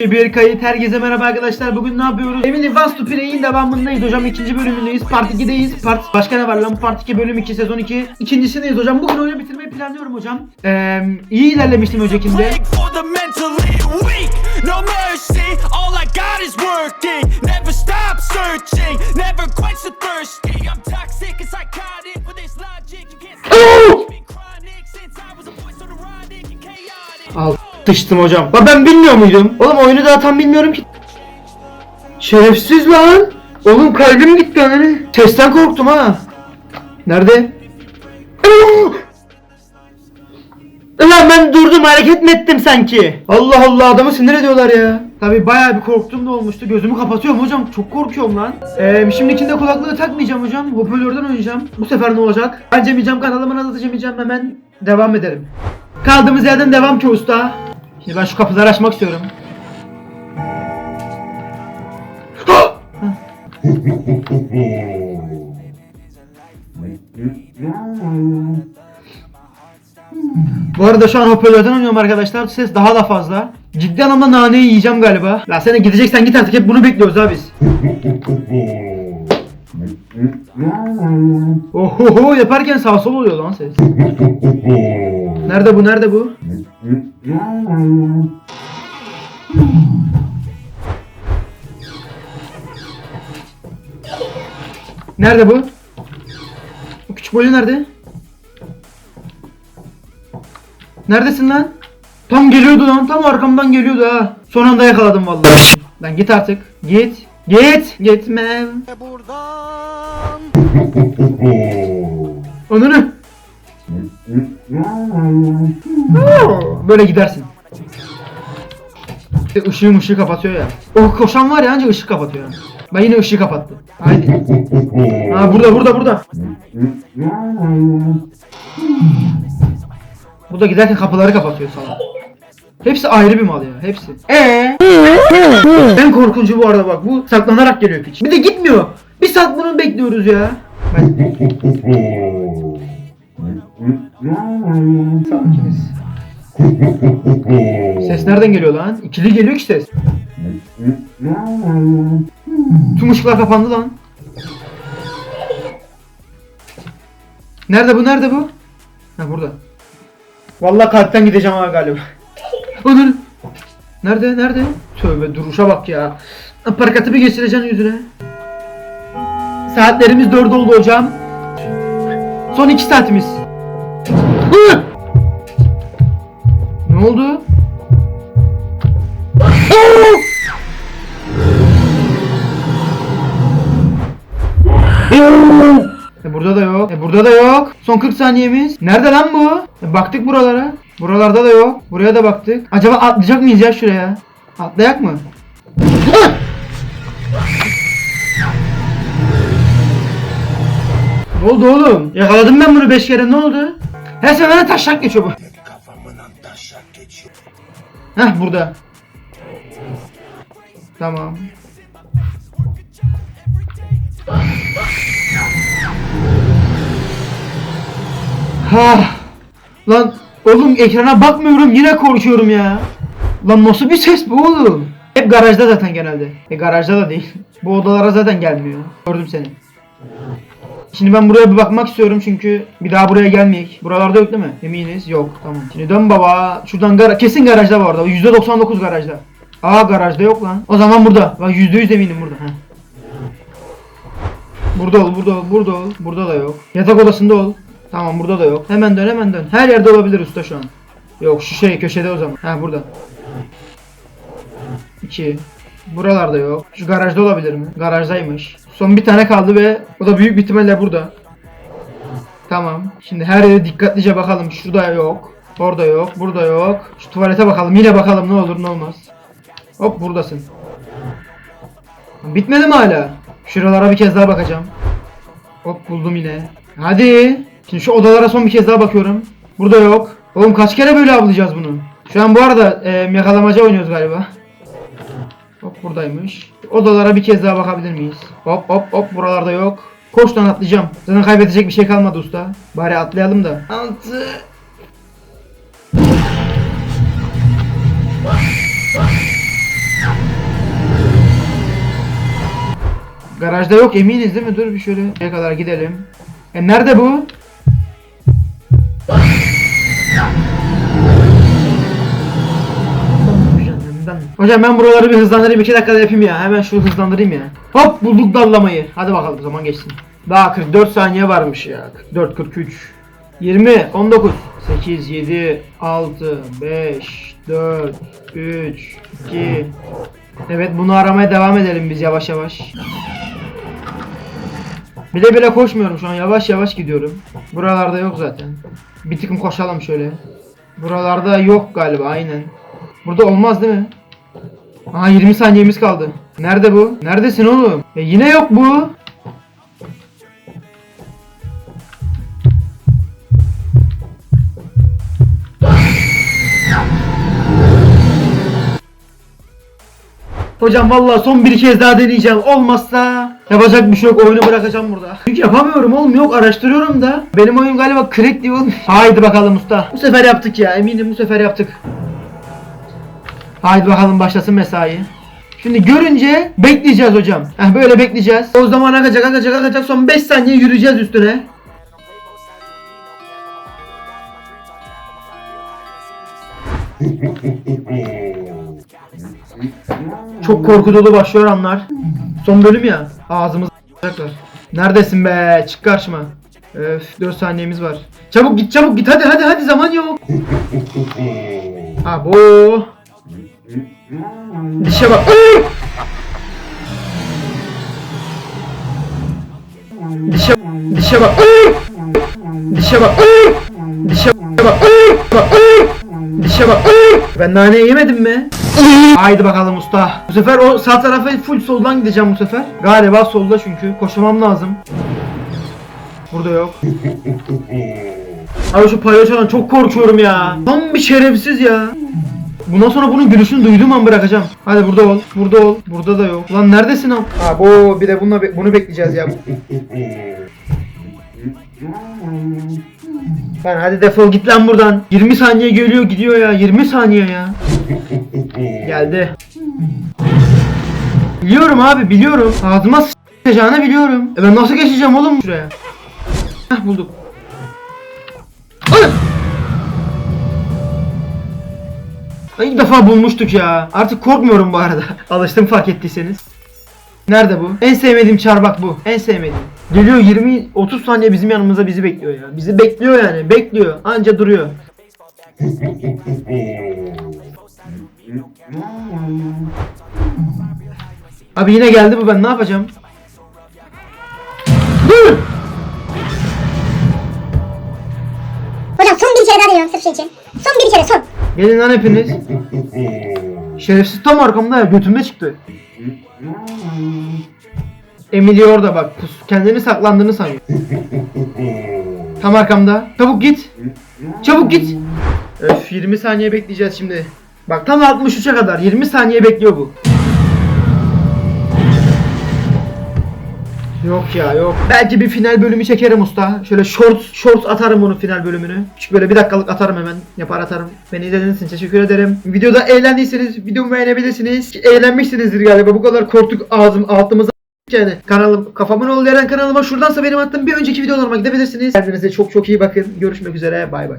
Bir kayıt. Herkese merhaba arkadaşlar. Bugün ne yapıyoruz? Emily Vast to Play'in devamındayız. Hocam ikinci bölümündeyiz. Part 2'deyiz part başka ne var lan? Part 2 bölüm 2 sezon 2 ikincisindeyiz hocam. Bugün oyunu bitirmeyi planlıyorum hocam. Ee, iyi ilerlemiştim öncekinde Al sıçtım hocam Lan ben bilmiyor muydum? Oğlum oyunu tam bilmiyorum ki Şerefsiz lan Oğlum kalbim gitti hani Sesten korktum ha Nerede? Ulan ben durdum hareket mi ettim sanki? Allah Allah adamı sinir ediyorlar ya. Tabi bayağı bir korktum da olmuştu. Gözümü kapatıyorum hocam. Çok korkuyorum lan. Ee, şimdi ikinde kulaklığı takmayacağım hocam. Hoparlörden oynayacağım. Bu sefer ne olacak? Ben Cemilcem kanalımın adı Cemilcem hemen devam edelim. Kaldığımız yerden devam ki usta. Şimdi ben şu kapıları açmak istiyorum. Bu arada şu an hoparlörden oynuyorum arkadaşlar. Ses daha da fazla. Ciddi anlamda naneyi yiyeceğim galiba. La sen de gideceksen git artık. Hep bunu bekliyoruz ha biz. Ohoho yaparken sağ sol oluyor lan ses. Nerede bu? Nerede bu? Nerede bu? Bu küçük boyu nerede? Neredesin lan? Tam geliyordu lan. Tam arkamdan geliyordu ha. Son anda yakaladım vallahi. Lan git artık. Git. Git. Gitmem. Onunu. Böyle gidersin. İşte ışığı ışığı kapatıyor ya. O koşan var ya anca ışık kapatıyor. Ben yine ışığı kapattım. Haydi. Ha burada burada burada. Bu da giderken kapıları kapatıyor salak. Hepsi ayrı bir mal ya hepsi. Ee? en korkuncu bu arada bak bu saklanarak geliyor piç. Bir de gitmiyor. Bir saat bunu bekliyoruz ya. Ben... Sakiniz. Ses nereden geliyor lan? İkili geliyor ki ses. Tüm ışıklar kapandı lan. Nerede bu? Nerede bu? Ha burada. Vallahi kalpten gideceğim ha galiba. Onur. Nerede? Nerede? Tövbe duruşa bak ya. Aparkatı bir geçireceksin yüzüne. Saatlerimiz 4 oldu hocam. Son 2 saatimiz. Ne oldu? E burada da yok. E burada da yok. Son 40 saniyemiz. Nerede lan bu? E baktık buralara. Buralarda da yok. Buraya da baktık. Acaba atlayacak mıyız ya şuraya? Atlayak mı? Ne oldu oğlum? Yakaladım ben bunu 5 kere ne oldu? Her seferinde taşak geçiyor bu. Heh burada. Tamam. Ha. Lan oğlum ekrana bakmıyorum yine korkuyorum ya. Lan nasıl bir ses bu oğlum? Hep garajda zaten genelde. E garajda da değil. Bu odalara zaten gelmiyor. Gördüm seni. Şimdi ben buraya bir bakmak istiyorum çünkü bir daha buraya gelmeyek. Buralarda yok değil mi? Eminiz. Yok. Tamam. Şimdi dön baba. Şuradan gara kesin garajda bu arada. %99 garajda. Aa garajda yok lan. O zaman burada. Bak %100 eminim burada. Heh. Burada ol, burada ol, burada ol. Burada da yok. Yatak odasında ol. Tamam burada da yok. Hemen dön, hemen dön. Her yerde olabilir usta şu an. Yok şu şey köşede o zaman. Ha burada. 2. Buralarda yok. Şu garajda olabilir mi? Garajdaymış. Son bir tane kaldı ve o da büyük bir ihtimalle burada. Tamam. Şimdi her yere dikkatlice bakalım. Şurada yok. Orada yok. Burada yok. Şu tuvalete bakalım. Yine bakalım ne olur ne olmaz. Hop buradasın. Bitmedi mi hala? Şuralara bir kez daha bakacağım. Hop buldum yine. Hadi. Şimdi şu odalara son bir kez daha bakıyorum. Burada yok. Oğlum kaç kere böyle avlayacağız bunu? Şu an bu arada e, yakalamaca oynuyoruz galiba. Hop buradaymış. Odalara bir kez daha bakabilir miyiz? Hop hop hop buralarda yok. Koş lan atlayacağım. Zaten kaybedecek bir şey kalmadı usta. Bari atlayalım da. Altı. Garajda yok eminiz değil mi? Dur bir şöyle ne kadar gidelim. E nerede bu? Hocam ben buraları bir hızlandırayım 2 dakikada yapayım ya. Hemen şu hızlandırayım ya. Hop bulduk dallamayı. Hadi bakalım zaman geçsin. Daha 44 saniye varmış ya. 44 43 20 19 8 7 6 5 4 3 2 Evet bunu aramaya devam edelim biz yavaş yavaş. Bile bile koşmuyorum şu an yavaş yavaş gidiyorum. Buralarda yok zaten. Bir tıkım koşalım şöyle. Buralarda yok galiba aynen. Burada olmaz değil mi? Aha 20 saniyemiz kaldı. Nerede bu? Neredesin oğlum? E yine yok bu. Hocam vallahi son bir kez daha deneyeceğim. Olmazsa yapacak bir şey yok. Oyunu bırakacağım burada. Çünkü yapamıyorum oğlum. Yok araştırıyorum da. Benim oyun galiba crack diyor. Haydi bakalım usta. Bu sefer yaptık ya. Eminim bu sefer yaptık. Haydi bakalım başlasın mesai. Şimdi görünce bekleyeceğiz hocam. Heh, böyle bekleyeceğiz. O zaman akacak akacak akacak. Son 5 saniye yürüyeceğiz üstüne. Çok korku dolu başlıyor anlar. Son bölüm ya. Ağzımız a**acaklar. Neredesin be? Çık karşıma. Öf 4 saniyemiz var. Çabuk git çabuk git hadi hadi hadi zaman yok. Abo. Dişe bak. Dişe dişe bak. Dişe bak. Dişe bak. Dişe bak. Ben nane yemedim mi? Haydi bakalım usta. Bu sefer o sağ tarafa full soldan gideceğim bu sefer. Galiba solda çünkü. Koşmam lazım. Burada yok. Abi şu palyaçodan çok korkuyorum ya. Tam bir şerefsiz ya. Bundan sonra bunun gülüşünü duyduğum an bırakacağım. Hadi burada ol. Burada ol. Burada da yok. Lan neredesin am? Ha bu bir de bununla be- bunu bekleyeceğiz ya. Lan hadi defol git lan buradan. 20 saniye geliyor gidiyor ya. 20 saniye ya. Geldi. Biliyorum abi biliyorum. Ağzıma s**acağını biliyorum. E ben nasıl geçeceğim oğlum şuraya? Heh bulduk. Ana! İlk defa bulmuştuk ya. Artık korkmuyorum bu arada. Alıştım fark ettiyseniz. Nerede bu? En sevmediğim çarbak bu. En sevmediğim. Geliyor 20 30 saniye bizim yanımıza bizi bekliyor ya. Bizi bekliyor yani. Bekliyor. Anca duruyor. Abi yine geldi bu ben ne yapacağım? Dur! Hocam son bir kere daha deniyorum sırf şey için. Son bir kere son. Gelin lan hepiniz. Şerefsiz tam arkamda ya götümde çıktı. Emily orada bak pus- kendini saklandığını sanıyor. Tam arkamda. Çabuk git. Çabuk git. Öf 20 saniye bekleyeceğiz şimdi. Bak tam 63'e kadar 20 saniye bekliyor bu. Yok ya yok. Belki bir final bölümü çekerim usta. Şöyle short short atarım onun final bölümünü. Küçük böyle bir dakikalık atarım hemen. Yapar atarım. Beni izlediğiniz için teşekkür ederim. Videoda eğlendiyseniz videomu beğenebilirsiniz. Eğlenmişsinizdir galiba. Bu kadar korktuk ağzım altımıza yani kanalım kafamın ol veren kanalıma şuradansa benim attığım bir önceki videolarıma gidebilirsiniz. Kendinize çok çok iyi bakın. Görüşmek üzere. Bay bay.